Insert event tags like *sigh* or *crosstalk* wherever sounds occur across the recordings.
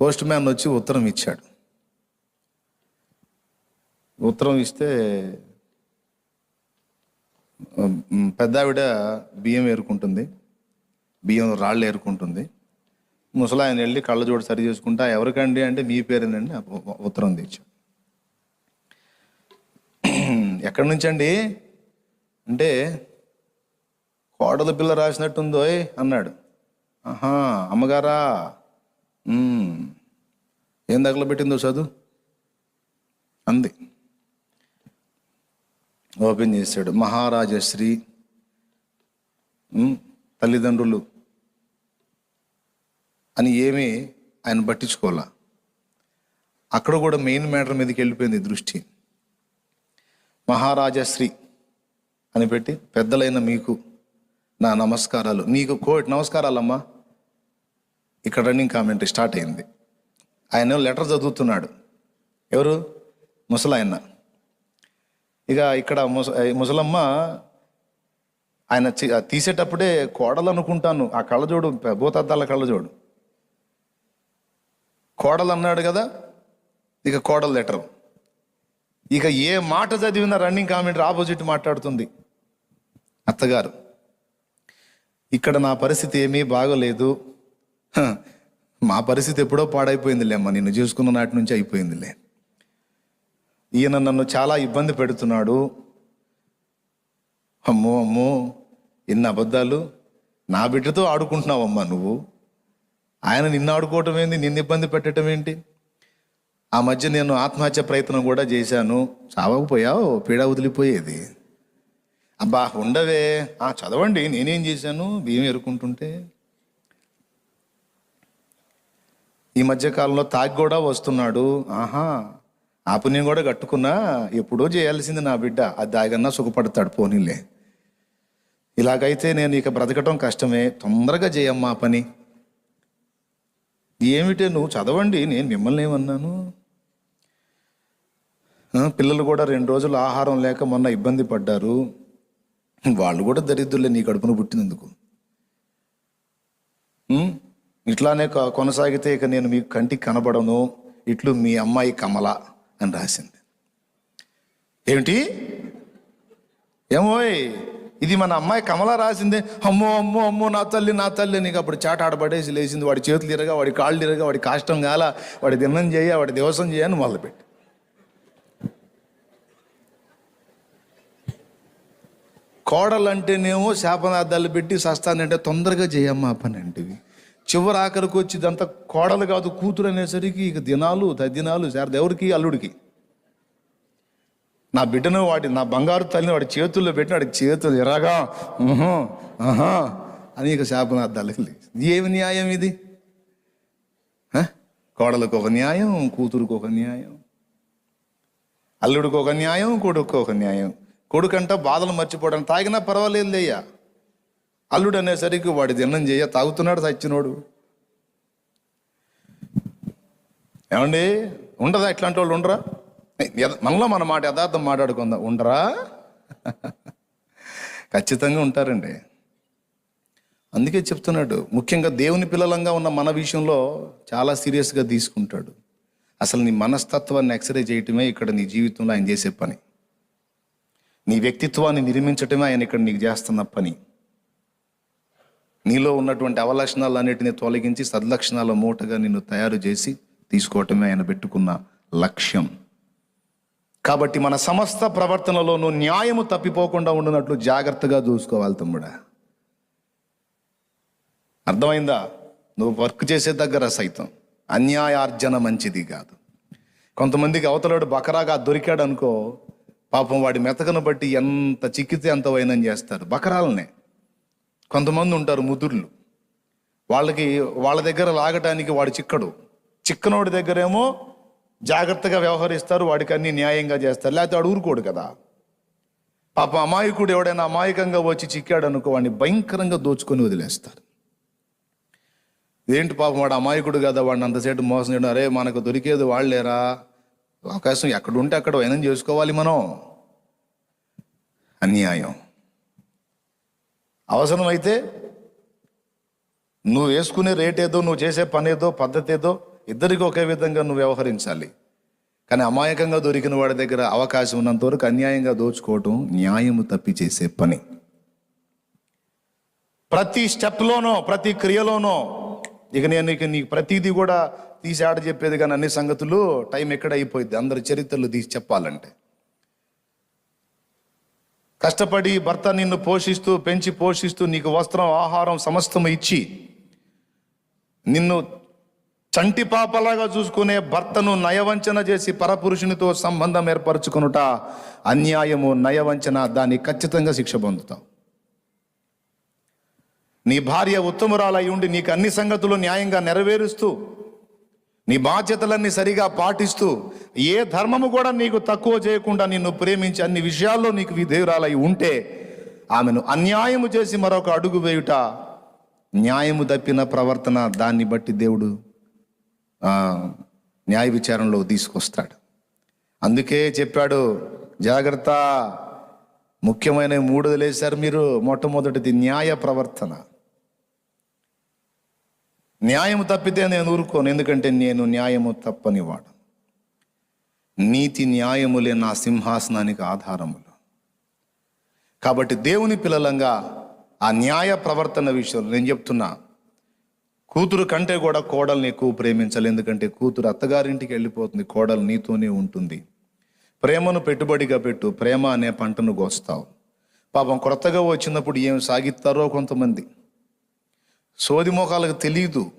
Post man వచ్చి ఉత్తరం ఇచ్చాడు. ఉత్తరం ఇస్తే పెద్దావిడ బియ్యం ఏరుకుంటుంది. బియ్యం రాళ్ళు ఏరుకుంటుంది. ముసలాయన వెళ్ళి కళ్ళజోడు సరి చేసుకుంటా ఎవరికండి అంటే మీ పేరేనండి ఉత్తరం తెచ్చాడు. ఎక్కడి నుంచి అండి అంటే కోడల పిల్ల రాసినట్టుందోయ్ అన్నాడు. ఆహా అమ్మగారా ఏం తగలబెట్టిందో చదువు? అంది. ఓపెన్ చేశాడు. మహారాజశ్రీ తల్లిదండ్రులు అని ఏమీ ఆయన పట్టించుకోవాలా? అక్కడ కూడా మెయిన్ మ్యాటర్ మీదకి వెళ్ళిపోయింది దృష్టి. మహారాజశ్రీ అని పెట్టి పెద్దలైన మీకు నా నమస్కారాలు. నీకు కోటి నమస్కారాలమ్మా. ఇక్కడ రన్నింగ్ కామెంటరీ స్టార్ట్ అయింది. ఆయన లెటర్ చదువుతున్నాడు. ఎవరు? ముసలాయన. ఇక ఇక్కడ ముస ముసలమ్మ ఆయన తీసేటప్పుడే కోడలు అనుకుంటాను. ఆ కళ్ళజోడు భూతద్దాల కళ్ళజోడు. కోడలు అన్నాడు కదా? ఇక కోడలు లెటర్ ఇక ఏ మాట చదివినా రన్నింగ్ కామెంటరీ ఆపోజిట్ మాట్లాడుతుంది. అత్తగారు ఇక్కడ నా పరిస్థితి ఏమీ బాగోలేదు. మా పరిస్థితి ఎప్పుడో పాడైపోయిందిలే అమ్మ. నిన్ను చూసుకున్న నాటి నుంచి అయిపోయిందిలే. ఈయన నన్ను చాలా ఇబ్బంది పెడుతున్నాడు. అమ్మో అమ్మో ఎన్ని అబద్ధాలు. నా బిడ్డతో ఆడుకుంటున్నావమ్మా నువ్వు. ఆయన నిన్ను ఆడుకోవటం ఏంది? నిన్ను ఇబ్బంది పెట్టడం ఏంటి? ఆ మధ్య నేను ఆత్మహత్య ప్రయత్నం కూడా చేశాను. చావకపోయావు? పీడ వదిలిపోయేది. అబ్బా ఉండవే. ఆ చదవండి. నేనేం చేశాను? బియ్యం ఎరుకుంటుంటే. ఈ మధ్య కాలంలో తాగి కూడా వస్తున్నాడు. ఆహా. ఆ పుణ్యం కూడా కట్టుకున్నా ఎప్పుడో చేయాల్సింది నా బిడ్డ. అది దాగన్నా సుఖపడతాడు పోనీలే. ఇలాగైతే నేను ఇక బ్రతకటం కష్టమే. తొందరగా చేయమ్మా ఆ పని. ఏమిటే నువ్వు చదవండి నేను మిమ్మల్ని ఏమన్నాను? పిల్లలు కూడా రెండు రోజులు ఆహారం లేక మొన్న ఇబ్బంది పడ్డారు. వాళ్ళు కూడా దరిద్రులే నీ కడుపును పుట్టినందుకు. ఇట్లానే కొనసాగితే ఇక నేను మీకు కంటికి కనబడను. ఇట్లు మీ అమ్మాయి కమల అని రాసింది. ఏమిటి? ఏమోయ్ ఇది మన అమ్మాయి కమల రాసిందే. అమ్మో అమ్మో అమ్మో నా తల్లి నా తల్లి నీకు అప్పుడు చాట ఆడబడేసి లేచింది. వాడి చేతులు ఇరగా వాడి కాళ్ళు ఇరగా వాడి కాష్టం కాల వాడి దిన్నం చేయ వాడి దివసం చేయని మొదలుపెట్టి. కోడలంటేనేమో శాపనార్థాలు పెట్టి సస్తానంటే తొందరగా చేయమ్మా పని అంటివి. చివరి ఆఖరికి వచ్చి ఇదంతా కోడలు కాదు కూతురు అనేసరికి ఇక దినాలు తద్దినాలు సార్ ఎవరికి? అల్లుడికి. నా బిడ్డను వాడి నా బంగారు తల్లిని వాడి చేతుల్లో పెట్టిన వాడి చేతులు ఎరాగా ఆహా అని ఇక శాపనార్థాలకి లేదు ఏమి న్యాయం ఇది? కోడలకు ఒక న్యాయం కూతురుకు ఒక న్యాయం అల్లుడికి ఒక న్యాయం కొడుకు ఒక న్యాయం. కొడుకంట బాధలు మర్చిపోవడం తాగినా పర్వాలేదు లేయ్యా. అల్లుడు అనేసరికి వాడి దిన్నం చేయ తాగుతున్నాడు సచ్చినోడు. ఏమండి? ఉండదా ఇట్లాంటి వాళ్ళు ఉండరా? మనలో మన మాట యథార్థం మాట్లాడుకుందాం. ఉండరా? *laughs* ఖచ్చితంగా ఉంటారండి. అందుకే చెప్తున్నాడు ముఖ్యంగా దేవుని పిల్లలంగా ఉన్న మన విషయంలో చాలా సీరియస్గా తీసుకుంటాడు. అసలు నీ మనస్తత్వాన్ని ఎక్స్రే చేయటమే ఇక్కడ నీ జీవితంలో ఆయన చేసే పని. నీ వ్యక్తిత్వాన్ని నిర్మించటమే ఆయన ఇక్కడ నీకు చేస్తున్న పని. నీలో ఉన్నటువంటి అవలక్షణాలన్నిటిని తొలగించి సద్లక్షణాల మూటగా నిన్ను తయారు చేసి తీసుకోవటమే ఆయన పెట్టుకున్న లక్ష్యం. కాబట్టి మన సమస్త ప్రవర్తనలోనూ న్యాయము తప్పిపోకుండా ఉండినట్లు జాగ్రత్తగా చూసుకోవాలి తమ్ముడా. అర్థమైందా? నువ్వు వర్క్ చేసే దగ్గర సైతం అన్యాయార్జన మంచిది కాదు. కొంతమందికి అవతలాడు బకరాగా దొరికాడు అనుకో పాపం వాడి మెతకను బట్టి ఎంత చిక్కితే అంత వైనం చేస్తారు బకరాలనే. కొంతమంది ఉంటారు ముదుర్లు. వాళ్ళకి వాళ్ళ దగ్గర లాగటానికి వాడు చిక్కడు. చిక్కనోడి దగ్గరేమో జాగ్రత్తగా వ్యవహరిస్తారు వాడికి అన్ని న్యాయంగా చేస్తారు. లేకపోతే వాడు ఊరుకోడు కదా. పాప అమాయకుడు ఎవడైనా అమాయకంగా వచ్చి చిక్కాడు అనుకో వాడిని భయంకరంగా దోచుకొని వదిలేస్తారు. ఏంటి పాపం వాడు అమాయకుడు కదా వాడిని అంతసేపు మోసం చేయడం? అరే మనకు దొరికేది వాళ్ళేరా. అవకాశం ఎక్కడుంటే అక్కడ వైనం చేసుకోవాలి మనం. అన్యాయం. అవసరమైతే నువ్వు వేసుకునే రేట్ ఏదో నువ్వు చేసే పని ఏదో పద్ధతి ఏదో ఇద్దరికి ఒకే విధంగా నువ్వు వ్యవహరించాలి. కానీ అమాయకంగా దొరికిన వాడి దగ్గర అవకాశం ఉన్నంత వరకు అన్యాయంగా దోచుకోవటం న్యాయము తప్పి చేసే పని. ప్రతి స్టెప్లోనో ప్రతి క్రియలోనో ఇక నేను ఇక నీకు ప్రతిదీ కూడా తీసి ఆడ చెప్పేది కానీ అన్ని సంగతులు టైం ఎక్కడ అయిపోయింది అందరి చరిత్రలు తీసి చెప్పాలంటే. కష్టపడి భర్త నిన్ను పోషిస్తూ పెంచి పోషిస్తూ నీకు వస్త్రం ఆహారం సమస్తము ఇచ్చి నిన్ను చంటి పాపలాగా చూసుకునే భర్తను నయవంచన చేసి పరపురుషునితో సంబంధం ఏర్పరచుకునుట అన్యాయము నయవంచన దాన్ని ఖచ్చితంగా శిక్ష పొందుతాం. నీ భార్య ఉత్తమురాలై ఉండి నీకు అన్ని సంగతులు న్యాయంగా నెరవేరుస్తూ నీ బాధ్యతలన్నీ సరిగా పాటిస్తూ ఏ ధర్మము కూడా నీకు తక్కువ చేయకుండా నిన్ను ప్రేమించి అన్ని విషయాల్లో నీకు విధేయురాలై ఉంటే ఆమెను అన్యాయము చేసి మరొక అడుగు వేయుట న్యాయము తప్పిన ప్రవర్తన దాన్ని బట్టి దేవుడు న్యాయ విచారణలో తీసుకొస్తాడు. అందుకే చెప్పాడు జాగ్రత్త ముఖ్యమైన మూడు వదిలేశారు మీరు మొట్టమొదటిది న్యాయ ప్రవర్తన. న్యాయము తప్పితే నేను ఊరుకోను ఎందుకంటే నేను న్యాయము తప్పని వాడు నీతి న్యాయములే నా సింహాసనానికి ఆధారములు. కాబట్టి దేవుని పిల్లలంగా ఆ న్యాయ ప్రవర్తన విషయంలో నేను చెప్తున్నా కూతురు కంటే కూడా కోడల్ని ఎక్కువ ప్రేమించాలి ఎందుకంటే కూతురు అత్తగారింటికి వెళ్ళిపోతుంది కోడలు నీతోనే ఉంటుంది. ప్రేమను పెట్టుబడిగా పెట్టు ప్రేమ అనే పంటను కోస్తావు. పాపం కొత్తగా వచ్చినప్పుడు ఏమి సాగిస్తారో కొంతమంది. సోది మోకాలకు తెలియదు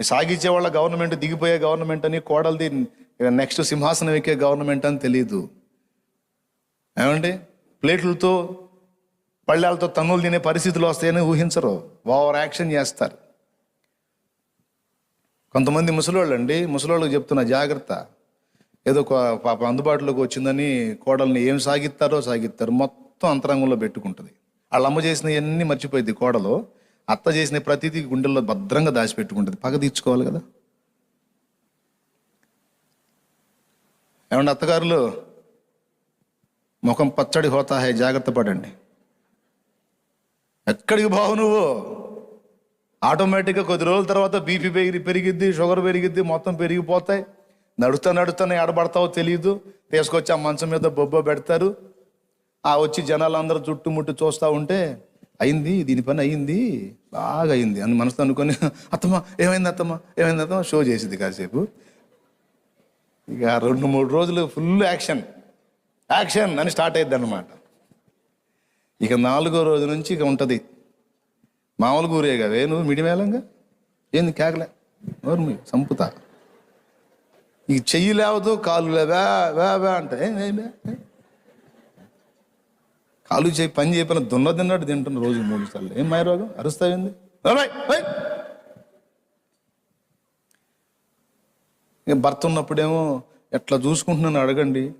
సాగించే వాళ్ళ గవర్నమెంట్ దిగిపోయే గవర్నమెంట్ అని కోడలది నెక్స్ట్ సింహాసనం ఎక్కే గవర్నమెంట్ అని తెలియదు ఏమండి? ప్లేట్లతో పళ్ళాలతో తన్నులు తినే పరిస్థితులు వస్తాయని ఊహించరు. ఓవర్ యాక్షన్ చేస్తారు. కొంతమంది ముసలోళ్ళు అండి ముసలోళ్ళకి చెప్తున్న జాగ్రత్త. ఏదో ఒక పాప అందుబాటులోకి వచ్చిందని కోడల్ని ఏం సాగిస్తారో సాగిస్తారు. మొత్తం అంతరంగంలో పెట్టుకుంటుంది. వాళ్ళ అమ్మ చేసిన అన్ని మర్చిపోయింది కోడలు. అత్త చేసిన ప్రతిదీ గుండెల్లో భద్రంగా దాచిపెట్టుకుంటుంది. పగ తీర్చుకోవాలి కదా. ఏమండి అత్తగారులు? ముఖం పచ్చడి హోతా హే జాగ్రత్త పడండి. ఎక్కడికి బావు నువ్వు? ఆటోమేటిక్గా కొద్ది రోజుల తర్వాత బీపీ పెరిగి పెరిగిద్ది షుగర్ పెరిగిద్ది మొత్తం పెరిగిపోతాయి. నడుస్తా నడుస్తూనే ఎడబడతావో తెలియదు తీసుకొచ్చి ఆ మంచం మీద బొబ్బ పెడతారు. ఆ వచ్చి జనాలు అందరూ చుట్టుముట్టు చూస్తూ ఉంటే అయింది దీని పని అయింది బాగా అయింది అని మనసులో అనుకొని అత్తమ్మ ఏమైంది అత్తమ్మ ఏమైంది అత్తమ్మ? షో చేసింది కాసేపు. ఇక రెండు మూడు రోజులు ఫుల్ యాక్షన్ యాక్షన్ అని స్టార్ట్ అయ్యింది అనమాట ఇక నాలుగో రోజు నుంచి ఇక ఉంటుంది. మామూలు కూరేగా వే నువ్వు మిడిమేళంగా? ఏంది కేకలే? నోరు మీ సంపుతా ఈ చెయ్యి లేవదు కాలు లేవా వే వే అంటే ఏం? కాలు చేయి పని చేయపన దున్న తిన్నట్టు తింటున్న రోజు మూడు సార్లు. ఏం మాయ రోగం? అరుస్తాయింది ఇక భర్త ఉన్నప్పుడేమో ఎట్లా చూసుకుంటున్నాను అడగండి.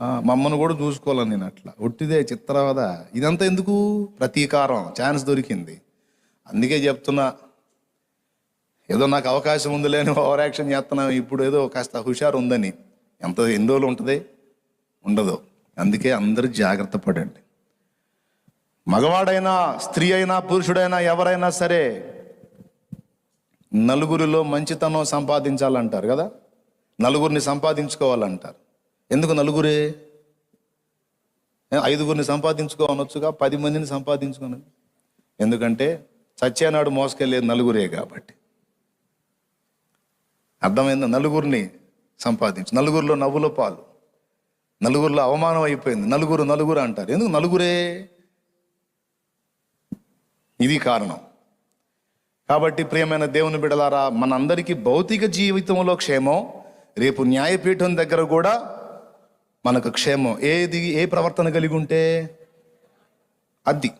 ఆ, మా అమ్మను కూడా చూసుకోవాలని నేను అట్లా. ఒట్టిదే చిత్రవద ఇదంతా ఎందుకు? ప్రతీకారం. ఛాన్స్ దొరికింది. అందుకే చెప్తున్నా. ఏదో నాకు అవకాశం ఉంది లేని ఓవర్ యాక్షన్ చేస్తున్నాం ఇప్పుడు ఏదో కాస్త హుషారు ఉందని. ఎంత ఎన్ని రోజులు ఉంటుంది? ఉండదు. అందుకే అందరూ జాగ్రత్త పడండి. మగవాడైనా స్త్రీ అయినా పురుషుడైనా ఎవరైనా సరే నలుగురిలో మంచితనం సంపాదించాలంటారు కదా? నలుగురిని సంపాదించుకోవాలంటారు. ఎందుకు నలుగురే? ఐదుగురిని సంపాదించుకోవనొచ్చుగా పది మందిని సంపాదించుకోను. ఎందుకంటే చచ్చేనాడు మోసుకెళ్ళేది నలుగురే కాబట్టి. అర్థమైందా? నలుగురిని సంపాదించు నలుగురిలో నవ్వుల పాలు. నలుగురిలో అవమానం అయిపోయింది. నలుగురు నలుగురు అంటారు. ఎందుకు నలుగురే? ఇది కారణం. కాబట్టి ప్రియమైన దేవుని బిడలారా మనందరికీ భౌతిక జీవితంలో క్షేమం రేపు న్యాయపీఠం దగ్గర కూడా మనకు క్షేమం. ఏది ఏ ప్రవర్తన కలిగి ఉంటే అది.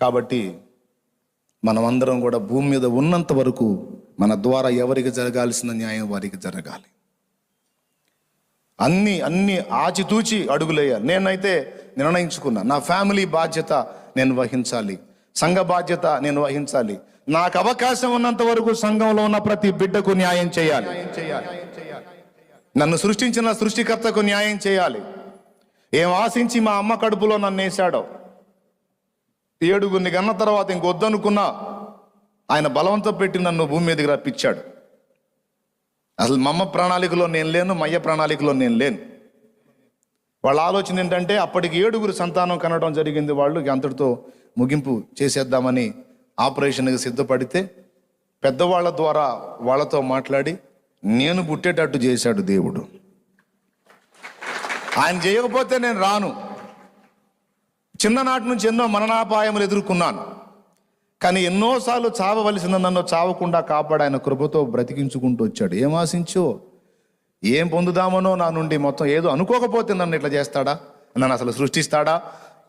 కాబట్టి మనమందరం కూడా భూమి మీద ఉన్నంత వరకు మన ద్వారా ఎవరికి జరగాల్సిన న్యాయం వారికి జరగాలి. అన్ని అన్ని ఆచితూచి అడుగులేయాలి నేనైతే నిర్ణయించుకున్నా. నా ఫ్యామిలీ బాధ్యత నేను వహించాలి. సంఘ బాధ్యత నేను వహించాలి. నాకు అవకాశం ఉన్నంత వరకు సంఘంలో ఉన్న ప్రతి బిడ్డకు న్యాయం చేయాలి. నన్ను సృష్టించిన సృష్టికర్తకు న్యాయం చేయాలి. ఏం ఆశించి మా అమ్మ కడుపులో నన్ను వేశాడో. ఏడుగురిని కన్న తర్వాత ఇంకొద్దనుకున్నా ఆయన బలవంతం పెట్టి నన్ను భూమి మీదకి రప్పించాడు. అసలు మమ్మ ప్రణాళికలో నేను లేను మయ్య ప్రణాళికలో నేను లేను. వాళ్ళ ఆలోచన ఏంటంటే అప్పటికి ఏడుగురు సంతానం కనడం జరిగింది. వాళ్ళు అంతటితో ముగింపు చేసేద్దామని ఆపరేషన్కి సిద్ధపడితే పెద్దవాళ్ళ ద్వారా వాళ్ళతో మాట్లాడి నేను పుట్టేటట్టు చేశాడు దేవుడు. ఆయన చేయకపోతే నేను రాను. చిన్ననాటి నుంచి ఎన్నో మరణాపాయములు ఎదుర్కొన్నాను. కానీ ఎన్నోసార్లు చావవలసిన నన్ను చావకుండా కాపాడు ఆయన కృపతో బ్రతికించుకుంటూ వచ్చాడు. ఏం ఆశించో? ఏం పొందుదామనో నా నుండి మొత్తం ఏదో అనుకోకపోతే నన్ను ఇట్లా చేస్తాడా? నన్ను అసలు సృష్టిస్తాడా?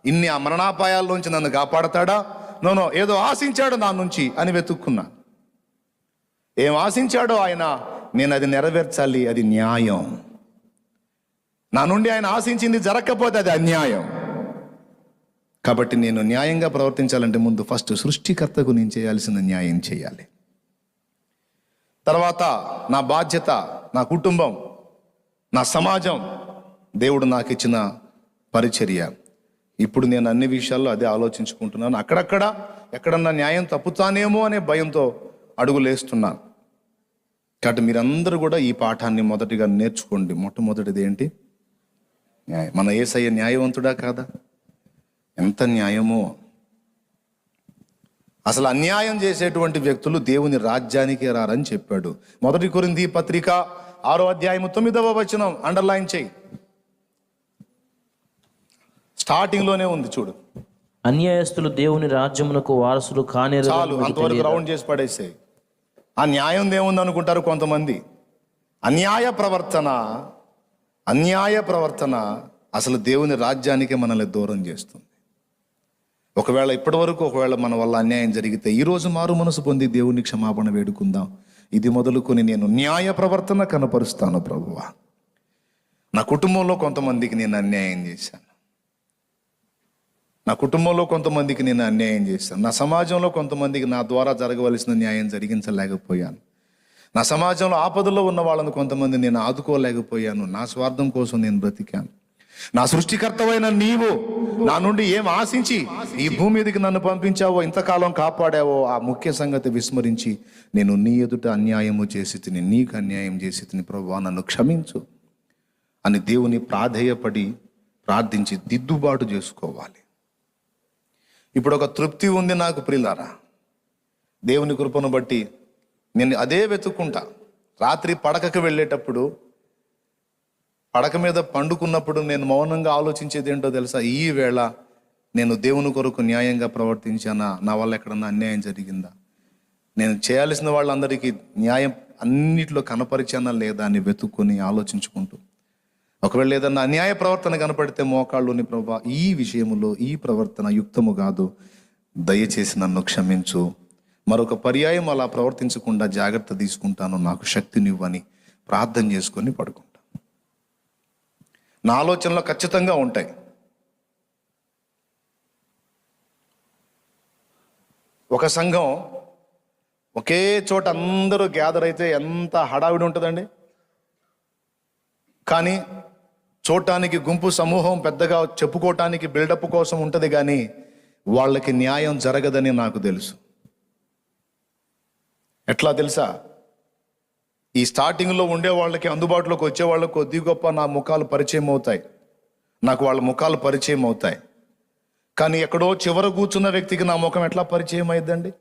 ఇన్ని ఆ మరణాపాయాల్లోంచి నన్ను కాపాడతాడా? నోనో ఏదో ఆశించాడు నా నుంచి అని వెతుక్కున్నా. ఏం ఆశించాడో ఆయన నేను అది నెరవేర్చాలి అది న్యాయం. నా నుండి ఆయన ఆశించింది జరగకపోతే అది అన్యాయం. కాబట్టి నేను న్యాయంగా ప్రవర్తించాలంటే ముందు ఫస్ట్ సృష్టికర్తకు నేను చేయాల్సిన న్యాయం చేయాలి. తర్వాత నా బాధ్యత నా కుటుంబం నా సమాజం దేవుడు నాకు ఇచ్చిన పరిచర్య. ఇప్పుడు నేను అన్ని విషయాల్లో అదే ఆలోచించుకుంటున్నాను. అక్కడక్కడ ఎక్కడన్నా న్యాయం తప్పుతానేమో అనే భయంతో అడుగులేస్తున్నాను కాబట్టి మీరందరూ కూడా ఈ పాఠాన్ని మొదటిగా నేర్చుకోండి. మొట్టమొదటిది ఏంటి? న్యాయం. మన ఏసయ్య న్యాయవంతుడా కాదా? ఎంత న్యాయమో. అసలు అన్యాయం చేసేటువంటి వ్యక్తులు దేవుని రాజ్యానికి రారని చెప్పాడు. మొదటి కొరింది పత్రిక ఆరో అధ్యాయము తొమ్మిదవ వచనం. అండర్లైన్ చేయి. స్టార్టింగ్లోనే ఉంది చూడు. అన్యాయస్తులు దేవుని రాజ్యమునకు వారసులు కానేరు చాలు అంతవరకు రౌండ్ చేసి పడేసాయి. ఆ న్యాయం ఏముంది అనుకుంటారు కొంతమంది. అన్యాయ ప్రవర్తన అన్యాయ ప్రవర్తన అసలు దేవుని రాజ్యానికే మనల్ని దూరం చేస్తుంది. ఒకవేళ ఇప్పటి వరకు ఒకవేళ మన వల్ల అన్యాయం జరిగితే ఈరోజు మారు మనసు పొంది దేవుని క్షమాపణ వేడుకుందాం. ఇది మొదలుకొని నేను న్యాయ ప్రవర్తన కనపరుస్తాను ప్రభువా. నా కుటుంబంలో కొంతమందికి నేను అన్యాయం చేశాను. నా కుటుంబంలో కొంతమందికి నేను అన్యాయం చేశాను. నా సమాజంలో కొంతమందికి నా ద్వారా జరగవలసిన న్యాయం జరిగించలేకపోయాను. నా సమాజంలో ఆపదలో ఉన్న వాళ్ళని కొంతమంది నేను ఆదుకోలేకపోయాను. నా స్వార్థం కోసం నేను బ్రతికాను. నా సృష్టికర్తవైన నీవు నా నుండి ఏం ఆశించి ఈ భూమి మీదకి నన్ను పంపించావో ఇంతకాలం కాపాడావో ఆ ముఖ్య సంగతి విస్మరించి నేను నీ ఎదుట అన్యాయము చేసి తిని నీకు అన్యాయం చేసి తిని ప్రభు నన్ను క్షమించు. అని దేవుని ప్రాధేయపడి ప్రార్థించి దిద్దుబాటు చేసుకోవాలి. ఇప్పుడు ఒక తృప్తి ఉంది నాకు ప్రిలారా. దేవుని కృపను బట్టి నేను అదే వెతుక్కుంటా. రాత్రి పడకకు వెళ్ళేటప్పుడు పడక మీద పండుకున్నప్పుడు నేను మౌనంగా ఆలోచించేది ఏంటో తెలుసా? ఈ వేళ నేను దేవుని కొరకు న్యాయంగా ప్రవర్తించానా? నా వల్ల ఎక్కడన్నా అన్యాయం జరిగిందా? నేను చేయాల్సిన వాళ్ళందరికీ న్యాయం అన్నిట్లో కనపరిచానా లేదా అని వెతుక్కొని ఆలోచించుకుంటూ. ఒకవేళ ఏదన్నా అన్యాయ ప్రవర్తన కనపడితే మోకాళ్ళుని ప్రభా ఈ విషయంలో ఈ ప్రవర్తన యుక్తము కాదు. దయచేసి నన్ను క్షమించు. మరొక పర్యాయం అలా ప్రవర్తించకుండా జాగ్రత్త తీసుకుంటాను. నాకు శక్తినివ్వని ప్రార్థన చేసుకొని పడుకుంటా నా ఆలోచనలో ఖచ్చితంగా ఉంటాయి. ఒక సంఘం ఒకే చోట అందరూ గ్యాదర్ అయితే ఎంత హడావిడి ఉంటుందండి? కానీ చూడటానికి గుంపు సమూహం పెద్దగా చెప్పుకోవటానికి బిల్డప్ కోసం ఉంటుంది కానీ వాళ్ళకి న్యాయం జరగదని నాకు తెలుసు. ఎట్లా తెలుసా? ఈ స్టార్టింగ్లో ఉండే వాళ్ళకి అందుబాటులోకి వచ్చే వాళ్ళకి కొద్ది గొప్ప నా ముఖాలు పరిచయం అవుతాయి. నాకు వాళ్ళ ముఖాలు పరిచయం అవుతాయి. కానీ ఎక్కడో చివర కూర్చున్న వ్యక్తికి నా ముఖం ఎట్లా పరిచయం అయిందండి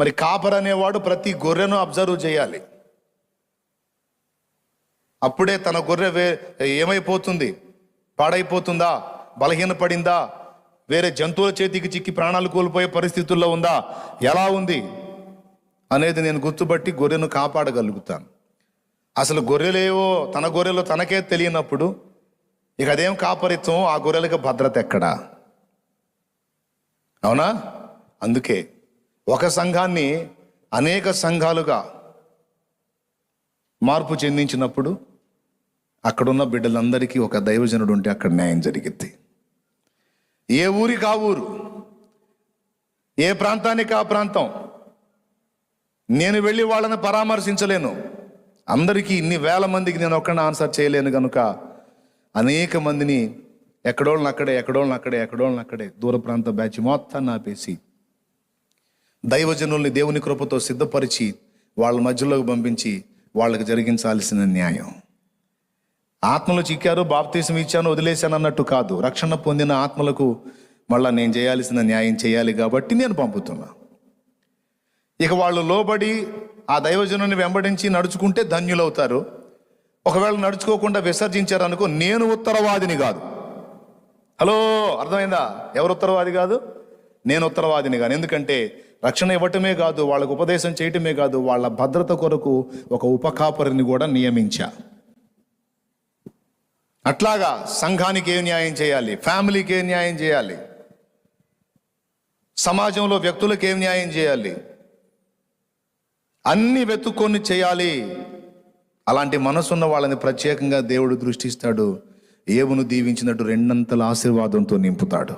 మరి కాపర్ అనేవాడు ప్రతి గొర్రెను అబ్జర్వ్ చేయాలి. అప్పుడే తన గొర్రె వే ఏమైపోతుంది? పాడైపోతుందా? బలహీనపడిందా? వేరే జంతువుల చేతికి చిక్కి ప్రాణాలు కోల్పోయే పరిస్థితుల్లో ఉందా? ఎలా ఉంది? అనేది నేను గుర్తుపట్టి గొర్రెను కాపాడగలుగుతాను. అసలు గొర్రెలేవో తన గొర్రెలు తనకే తెలియనప్పుడు ఇక అదేం కాపరిత్వం? ఆ గొర్రెలకు భద్రత ఎక్కడా? అవునా? అందుకే ఒక సంఘాన్ని అనేక సంఘాలుగా మార్పు చెందించినప్పుడు అక్కడున్న బిడ్డలందరికీ ఒక దైవజనుడు ఉంటే అక్కడ న్యాయం జరిగిద్ది. ఏ ఊరికి ఆ ఊరు? ఏ ప్రాంతానికి ఆ ప్రాంతం? నేను వెళ్ళి వాళ్ళని పరామర్శించలేను. అందరికీ ఇన్ని వేల మందికి నేను ఒక్కడిని ఆన్సర్ చేయలేను కనుక అనేక మందిని ఎక్కడోళ్ళని అక్కడే ఎక్కడోళ్ళని అక్కడే ఎక్కడోళ్ళని అక్కడే దూర ప్రాంత బ్యాచ్ మొత్తాన్ని ఆపేసి దైవజనుల్ని దేవుని కృపతో సిద్ధపరిచి వాళ్ళ మధ్యలోకి పంపించి వాళ్ళకి జరిగించాల్సిన న్యాయం. ఆత్మలు చిక్కారు బాప్తీసం ఇచ్చాను వదిలేశాను అన్నట్టు కాదు. రక్షణ పొందిన ఆత్మలకు మళ్ళా నేను చేయాల్సిన న్యాయం చేయాలి కాబట్టి నేను పంపుతున్నా. ఇక వాళ్ళు లోబడి ఆ దైవజనుని వెంబడించి నడుచుకుంటే ధన్యులవుతారు. ఒకవేళ నడుచుకోకుండా విసర్జించారనుకో నేను ఉత్తరవాదిని కాదు. హలో అర్థమైందా? ఎవరు ఉత్తరవాది కాదు? నేను ఉత్తరవాదిని కాను. ఎందుకంటే రక్షణ ఇవ్వటమే కాదు వాళ్ళకు ఉపదేశం చేయటమే కాదు వాళ్ళ భద్రత కొరకు ఒక ఉపకాపరిని కూడా నియమించా. అట్లాగా సంఘానికి ఏం న్యాయం చేయాలి? ఫ్యామిలీకి ఏం న్యాయం చేయాలి? సమాజంలో వ్యక్తులకు ఏం న్యాయం చేయాలి? అన్ని వెతుక్కొని చేయాలి. అలాంటి మనసున్న వాళ్ళని ప్రత్యేకంగా దేవుడు దృష్టిస్తాడు. ఏవును దీవించినట్టు రెండంతల ఆశీర్వాదంతో నింపుతాడు.